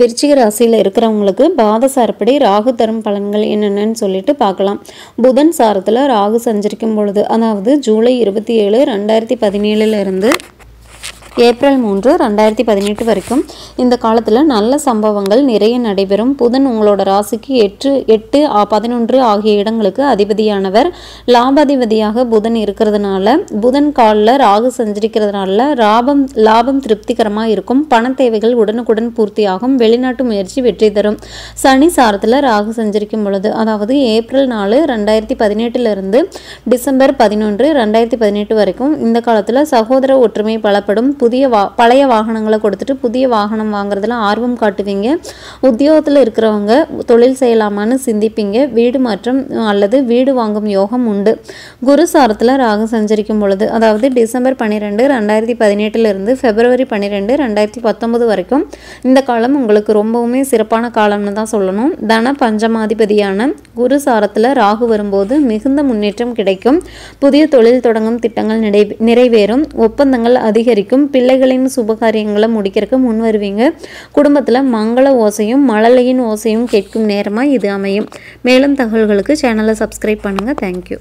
விருச்சிக ராசியில் இருக்கிறவங்களுக்கு பாத சாரப்படி ராகு தரும் பலன்கள் என்னென்னு சொல்லிட்டு பார்க்கலாம். புதன் சாரத்தில் ராகு சஞ்சரிக்கும் பொழுது அதாவது ஜூலை இருபத்தி ஏழு ரெண்டாயிரத்தி பதினேழுலேருந்து ஏப்ரல் மூன்று ரெண்டாயிரத்தி பதினெட்டு வரைக்கும் இந்த காலத்தில் நல்ல சம்பவங்கள் நிறைய நடைபெறும். புதன் உங்களோட ராசிக்கு எட்டு எட்டு பதினொன்று ஆகிய இடங்களுக்கு அதிபதியானவர். லாபாதிபதியாக புதன் இருக்கிறதுனால புதன் காலில் ராகு சஞ்சரிக்கிறதுனால லாபம் லாபம் திருப்திகரமாக இருக்கும். பண தேவைகள் உடனுக்குடன் பூர்த்தியாகும். வெளிநாட்டு முயற்சி வெற்றி தரும். சனி சாரத்தில் ராகு சஞ்சரிக்கும் பொழுது அதாவது ஏப்ரல் நாலு ரெண்டாயிரத்தி பதினெட்டுலேருந்து டிசம்பர் பதினொன்று ரெண்டாயிரத்தி பதினெட்டு வரைக்கும் இந்த காலத்தில் சகோதர ஒற்றுமை பலப்படும். புதிய வா பழைய வாகனங்களை கொடுத்துட்டு புதிய வாகனம் வாங்குறதுல ஆர்வம் காட்டுவீங்க. உத்தியோகத்தில் இருக்கிறவங்க தொழில் செய்யலாமான்னு சிந்திப்பீங்க. வீடு மாற்றம் அல்லது வீடு வாங்கும் யோகம் உண்டு. குரு சாரத்தில் ராகு சஞ்சரிக்கும் பொழுது அதாவது டிசம்பர் பன்னிரெண்டு ரெண்டாயிரத்தி பதினெட்டுலேருந்து பிப்ரவரி பன்னிரெண்டு ரெண்டாயிரத்தி பத்தொன்பது வரைக்கும் இந்த காலம் உங்களுக்கு ரொம்பவுமே சிறப்பான காலம்னு தான் சொல்லணும். தன பஞ்சமாதிபதியான குரு சாரத்தில் ராகு வரும்போது மிகுந்த முன்னேற்றம் கிடைக்கும். புதிய தொழில் தொடங்கும் திட்டங்கள் நிறைவேறும். ஒப்பந்தங்கள் அதிகரிக்கும். பிள்ளைகளின் சுபகாரியங்களை முடிக்கிறதுக்கு முன் வருவீங்க. குடும்பத்தில் மங்கள ஓசையும் மழலையின் ஓசையும் கேட்கும் நேரமாக இது அமையும். மேலும் தகவல்களுக்கு சேனலை சப்ஸ்கிரைப் பண்ணுங்கள் தேங்க்யூ